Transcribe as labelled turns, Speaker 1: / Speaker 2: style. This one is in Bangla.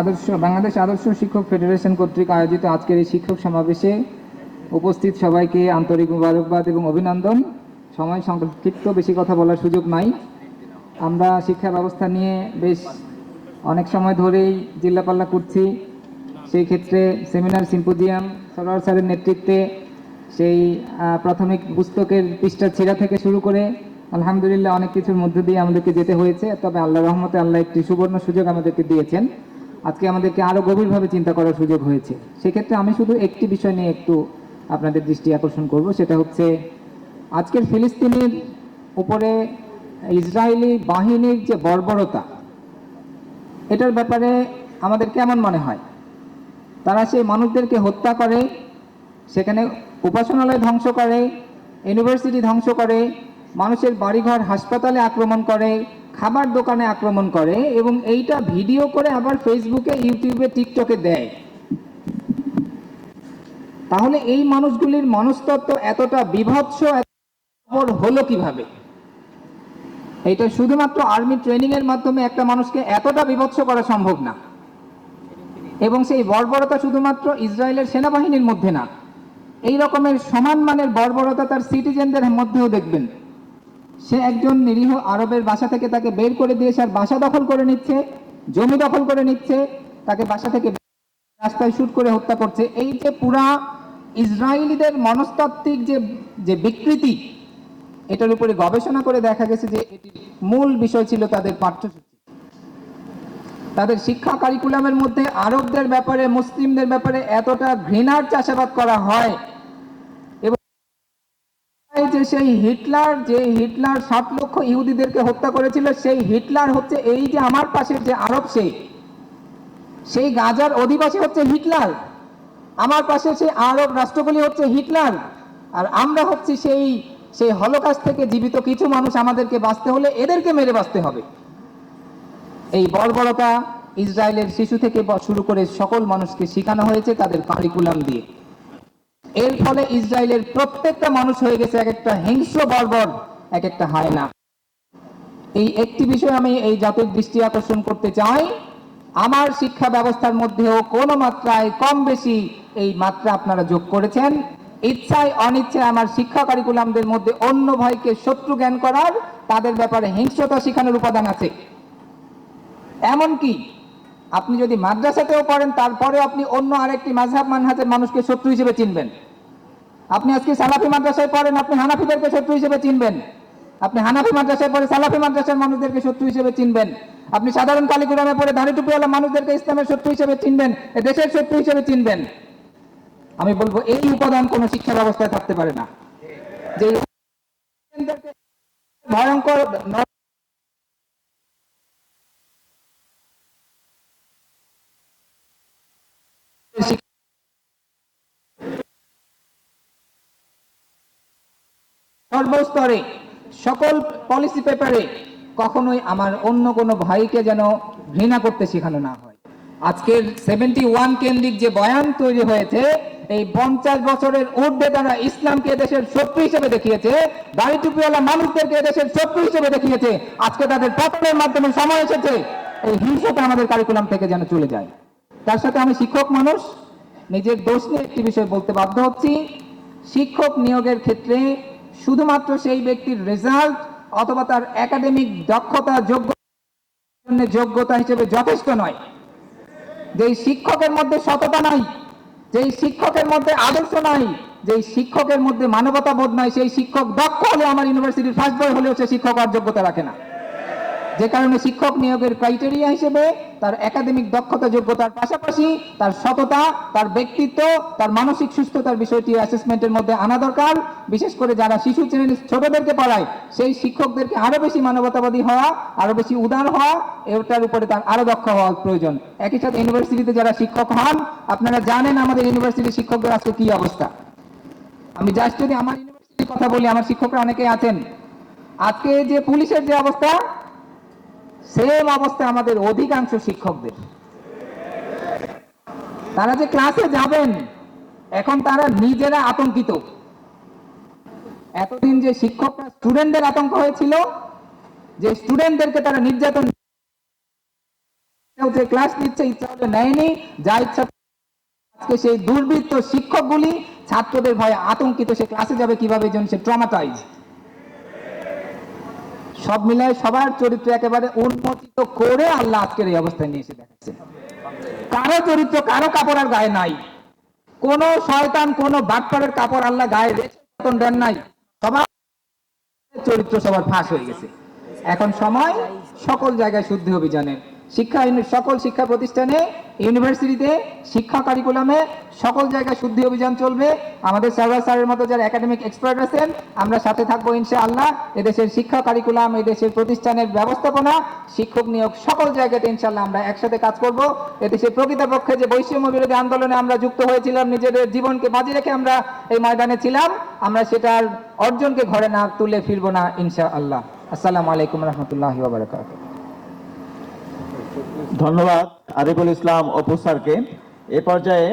Speaker 1: আদর্শ, বাংলাদেশ আদর্শ শিক্ষক ফেডারেশন কর্তৃক আয়োজিত আজকের এই শিক্ষক সমাবেশে উপস্থিত সবাইকে আন্তরিক মুবারকবাদ এবং অভিনন্দন। সময় সংক্ষিপ্ত, বেশি কথা বলার সুযোগ নাই। আমরা শিক্ষা ব্যবস্থা নিয়ে বেশ অনেক সময় ধরেই জিল্লাপাল্লা করছি। সেই ক্ষেত্রে সেমিনার সিম্পোজিয়াম সরোয়ার স্যারের নেতৃত্বে সেই প্রাথমিক পুস্তকের পৃষ্ঠা ছেঁড়া থেকে শুরু করে আলহামদুলিল্লাহ অনেক কিছুর মধ্যে দিয়ে আমাদেরকে যেতে হয়েছে, তবে আল্লাহ রহমতে আল্লাহ একটি সুবর্ণ সুযোগ আমাদেরকে দিয়েছেন। আজকে আমাদেরকে আরও গভীরভাবে চিন্তা করার সুযোগ হয়েছে। সেক্ষেত্রে আমি শুধু একটি বিষয় নিয়ে একটু আপনাদের দৃষ্টি আকর্ষণ করব, সেটা হচ্ছে আজকের ফিলিস্তিনের উপরে ইসরায়েলি বাহিনীর যে বর্বরতা, এটার ব্যাপারে আমাদের কেমন মনে হয়? তারা সেই মানুষদেরকে হত্যা করে, সেখানে উপাসনালয় ধ্বংস করে, ইউনিভার্সিটি ধ্বংস করে মানুষের বাড়িঘর হাসপাতালে আক্রমণ করে, খাবার দোকানে আক্রমণ করে এবং এইটা ভিডিও করে আবার ফেসবুকে ইউটিউবে টিকটকে দেয়। তাহলে এই মানুষগুলির মনস্তত্ত্ব এতটা বিভৎস হলো কীভাবে? এটা শুধুমাত্র আর্মি ট্রেনিং এর মাধ্যমে একটা মানুষকে এতটা বিভৎস করা সম্ভব না। এবং সেই বর্বরতা শুধুমাত্র ইসরায়েলের সেনাবাহিনীর মধ্যে না, এই রকমের সমান মানের বর্বরতা তার সিটিজেনদের মধ্যেও দেখবেন। সে একজন নিরীহ আরবের বাসা থেকে তাকে বের করে দিয়ে সে আর বাসা দখল করে নিচ্ছে, জমি দখল করে নিচ্ছে, তাকে বাসা থেকে রাস্তায় শুট করে হত্যা করছে। এই যে পুরা ইসরায়েলিদের মনস্তাত্ত্বিক যে যে বিকৃতি, এটার উপরে গবেষণা করে দেখা গেছে যে এটি মূল বিষয় ছিল তাদের পাঠ্যসূচি। তাদের শিক্ষা কারিকুলামের মধ্যে আরবদের ব্যাপারে, মুসলিমদের ব্যাপারে এতটা ঘৃণার চাষাবাদ করা হয় যে সেই হিটলার, যে হিটলার ষাট লক্ষ ইহুদিদেরকে হত্যা করেছিল, সেই হিটলার হচ্ছে এই যে আমার পাশের যে আরব সেই সেই গাজার অধিবাসী হচ্ছে হিটলার। আমার পাশে সেই আরব রাষ্ট্রগুলি হচ্ছে হিটলার। আর আমরা হচ্ছে সেই সেই হলোকাস থেকে জীবিত কিছু মানুষ আমাদেরকে বাঁচতে হলে এদেরকে মেরে বাঁচতে হবে। এই বর্বরতা ইসরায়েলের শিশু থেকে শুরু করে সকল মানুষকে শেখানো হয়েছে তাদের কারিকুলাম দিয়ে। এর ফলে ইসরায়েলের প্রত্যেকটা মানুষ হয়ে গেছে এক একটা হিংস্র বর্বর, এক একটা হায়না। এই একটি বিষয় আমি এই জাতির দৃষ্টি আকর্ষণ করতে চাই। আমার শিক্ষা ব্যবস্থার মধ্যেও কোনো মাত্রায় কম বেশি এই মাত্রা আপনারা যোগ করেছেন। ইচ্ছায় অনিচ্ছায় আমার শিক্ষা কারিকুলামদের মধ্যে অন্য ভয়কে শত্রু জ্ঞান করার, তাদের ব্যাপারে হিংস্রতা শেখানোর উপাদান আছে। এমনকি আপনি যদি মাদ্রাসাতেও পড়েন তারপরে আপনি অন্য আরেকটি মাঝহাব মানহাজের মানুষকে শত্রু হিসেবে চিনবেন। আপনি আজকে সালাফি মাদ্রাসায় পড়েন, আপনি হানাফিদেরকে শত্রু হিসেবে চিনবেন। আপনি হানাফি মাদ্রাসায় পড়ে সালাফি মাদ্রাসার মানুষদেরকে শত্রু হিসেবে চিনবেন। আপনি সাধারণ কালিগুরামে পড়ে ধারে টুপিওয়ালা মানুষদেরকে ইসলামের শত্রু হিসেবে চিনবেন, এ দেশের শত্রু হিসেবে চিনবেন। আমি বলব, এই উপাদান কোন শিক্ষা ব্যবস্থায় থাকতে পারে না। যে ভয়ঙ্কর ন- সর্বস্তরে, সকল পলিসি পেপারে কখনোই আমার অন্য কোনো ভাইকে যেন ঘৃণা করতে শেখানো না হয়। আজকের সেভেন্টি ওয়ান কেন্দ্রিক যে বয়ান তৈরি হয়েছে, এই পঞ্চাশ বছরের ঊর্ধ্বে তারা ইসলামকে দেশের শত্রু হিসেবে দেখিয়েছে দাড়ি টুপিওয়ালা মানুষদেরকে দেশের শত্রু হিসেবে দেখিয়েছে, আজকে তাদের পতনের মাধ্যমে সময় এসেছে, এই হিংসাটা আমাদের কারিকুলাম থেকে যেন চলে যায়। তার সাথে আমি শিক্ষক মানুষ, নিজের দোষ নিয়ে একটি বিষয় বলতে বাধ্য হচ্ছি, শিক্ষক নিয়োগের ক্ষেত্রে শুধুমাত্র সেই ব্যক্তির রেজাল্ট অথবা তার একাডেমিক দক্ষতা যোগ্য যোগ্যতা হিসেবে যথেষ্ট নয়। যেই শিক্ষকের মধ্যে সততা নাই, যেই শিক্ষকের মধ্যে আদর্শ নাই, যেই শিক্ষকের মধ্যে মানবতা বোধ নাই, সেই শিক্ষক দক্ষ হলে আমার ইউনিভার্সিটির ফার্স্ট বয় হলেও সে শিক্ষক আর যোগ্যতা রাখে না। যে কারণে শিক্ষক নিয়োগের ক্রাইটেরিয়া হিসেবে তার একাডেমিক দক্ষতা, যোগ্যতার পাশাপাশি তার সততা, তার ব্যক্তিত্ব, তার মানসিক সুস্থতার বিষয়টি অ্যাসেসমেন্টের মধ্যে আনা দরকার। বিশেষ করে যারা শিশু শ্রেণির ছোটদেরকে পড়ায়, সেই শিক্ষকদেরকে আরও বেশি মানবতাবাদী হওয়া, আরও বেশি উদার হওয়া, এটার উপরে তার আরও দক্ষ হওয়া প্রয়োজন। একই সাথে ইউনিভার্সিটিতে যারা শিক্ষক হন, আপনারা জানেন আমাদের ইউনিভার্সিটির শিক্ষকদের আজকে কি অবস্থা। আমি জাস্ট যদি আমার ইউনিভার্সিটির কথা বলি, আমার শিক্ষকরা অনেকে আছেন। আজকে যে পুলিশের যে অবস্থা সেম অবস্থা আমাদের অধিকাংশ শিক্ষকদের। তারা যে ক্লাসে যাবেন, এখন তারা নিজেরা আতঙ্কিত। এতদিন যে শিক্ষকরা স্টুডেন্টদের আতঙ্ক হয়েছিল, যে স্টুডেন্টদেরকে তারা নির্যাতন যে ক্লাস নিচ্ছে, ইচ্ছা হলে নেয়নি, যা ইচ্ছা আজকে সেই দুর্বৃত্ত শিক্ষকগুলি ছাত্রদের ভয়ে আতঙ্কিত, সে ক্লাসে যাবে কীভাবে যেন সে ট্রমাটাইজ সব মিলায় সবার চরিত্র একেবারে উন্মোচিত করে আল্লাহ আজকের এই অবস্থায় নিয়ে এসে দেখাচ্ছে। কারও চরিত্র, কারও কাপড় আর গায়ে নাই। কোন শয়তান, কোন বাটপাড়ের কাপড় আল্লাহ গায়ে রেখে দেন নাই। সবার চরিত্র সবার ফাঁস হয়ে গেছে। এখন সময় সকল জায়গায় শুদ্ধি অভিযানের শিক্ষা সকল শিক্ষা প্রতিষ্ঠানে ইউনিভার্সিটিতে শিক্ষা কারিকুলামে সকল জায়গায় শুদ্ধি অভিযান চলবে। আমাদের সার্ভার স্যারের মতো যারা একাডেমিক এক্সপার্ট আছেন, আমরা সাথে থাকব ইনশাআল্লাহ। এদেশের শিক্ষা কারিকুলাম, এদেশের প্রতিষ্ঠানের ব্যবস্থাপনা, শিক্ষক নিয়োগ সকল জায়গাতে ইনশাআল্লাহ আমরা একসাথে কাজ করব। এদেশের প্রকৃতপক্ষে যে বৈষম্য বিরোধী আন্দোলনে আমরা যুক্ত হয়েছিলাম, নিজেদের জীবনকে বাজি রেখে আমরা এই ময়দানে ছিলাম, আমরা সেটার অর্জনকে ঘরে না তুলে ফিরবো না ইনশাআল্লাহ। আসসালামু আলাইকুম রহমতুল্লাহ ওয়া
Speaker 2: ধন্যবাদ আরিফুল ইসলাম অপু স্যারকে এ পর্যায়ে